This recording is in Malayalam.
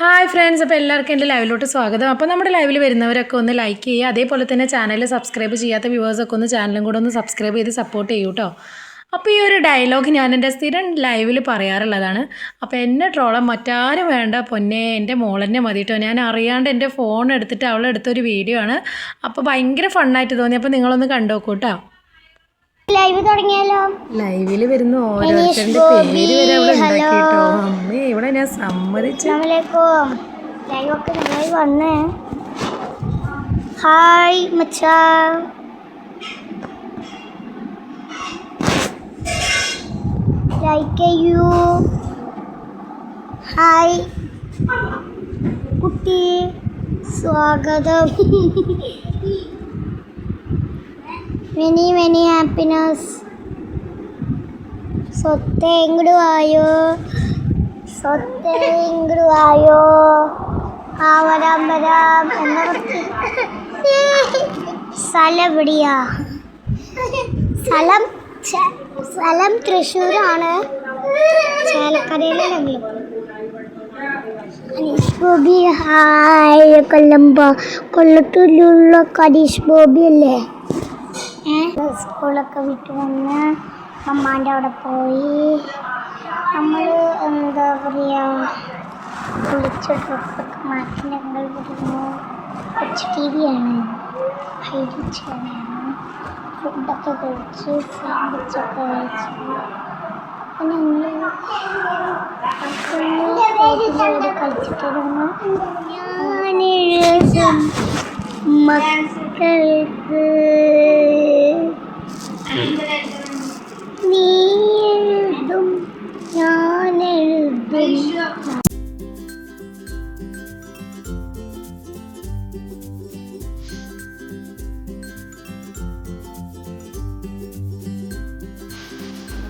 ഹായ് ഫ്രണ്ട്സ് അപ്പോൾ എല്ലാവർക്കും എന്റെ ലൈവിലോട്ട് സ്വാഗതം. അപ്പോൾ നമ്മുടെ ലൈവിൽ വരുന്നവരൊക്കെ ഒന്ന് ലൈക്ക് ചെയ്യുക. അതേപോലെ തന്നെ ചാനൽ സബ്സ്ക്രൈബ് ചെയ്യാത്ത വ്യൂവേഴ്സൊക്കെ ഒന്ന് ചാനലും കൂടെ ഒന്ന് സബ്സ്ക്രൈബ് ചെയ്ത് സപ്പോർട്ട് ചെയ്യൂ കേട്ടോ അപ്പോൾ ഈ ഒരു ഡയലോഗ് ഞാൻ എന്റെ സ്ഥിരം ലൈവിൽ പറയാറുള്ളതാണ്. അപ്പോൾ എന്നെ ട്രോളം മറ്റാരും വേണ്ട. പൊന്നെ എന്റെ മോളെന്നെ മതി കേട്ടോ ഞാൻ അറിയാണ്ട് എന്റെ ഫോൺ എടുത്തിട്ട് അവളെ അവളെടുത്തൊരു വീഡിയോ ആണ്. അപ്പോൾ ഭയങ്കര ഫണ്ണായിട്ട് തോന്നി. അപ്പോൾ നിങ്ങളൊന്ന് കണ്ടോക്കൂ കേട്ടോ ലൈവ് തുടങ്ങിയാലോ? ലൈവിൽ വരുന്ന ഓരോരുത്തരുടെ പേര് വരെ അവിടെ ഉണ്ടാക്കിട്ടോ അമ്മേ ഞാൻ സമ്മതിച്ചു. അസ്സലാമലൈക്കും. ലൈവ് ഒക്കെ നന്നായി വന്നേ. ഹായ് മച്ചാ. ലൈക്ക് ചെയ്യൂ. ഹായ്. കുട്ടി സ്വാഗതം. മെനി മെനി ഹാപ്പിനെസ് സ്വത്തെ എങ്ങോട്ട് വായോ? സ്വത്തെ ഇങ്ങോട്ട് വായോ ആ വരാം വരാം എന്നാ സ്ഥലം എവിടെയാ സ്ഥലം സ്ഥലം തൃശ്ശൂരാണ് ചേലക്കരയിലാണെങ്കിലും അനീഷ് ബോബി ഹായ് കൊല്ലമ്പ കൊല്ലത്തൂരിലുള്ള കരീഷ് ബോബി അല്ലേ ഏഹ് സ്കൂളൊക്കെ വിട്ടു വന്ന് അമ്മാന്റെ അവിടെ പോയി. നമ്മൾ എന്താ പറയുക കുളിച്ച ഡ്രസ്സൊക്കെ മാറ്റി ഞങ്ങൾ വരുന്നു. കൊച്ചു ടി വിയാണ് ആണ് ഫുഡൊക്കെ കഴിച്ച് സാൻഡ്വിച്ചൊക്കെ കഴിച്ച്. അപ്പം ഞങ്ങൾ കളിച്ചിട്ടിരുന്നു. ഞാനെഴുതും മക്കൾക്ക് നീ ഞാൻ എഴുതും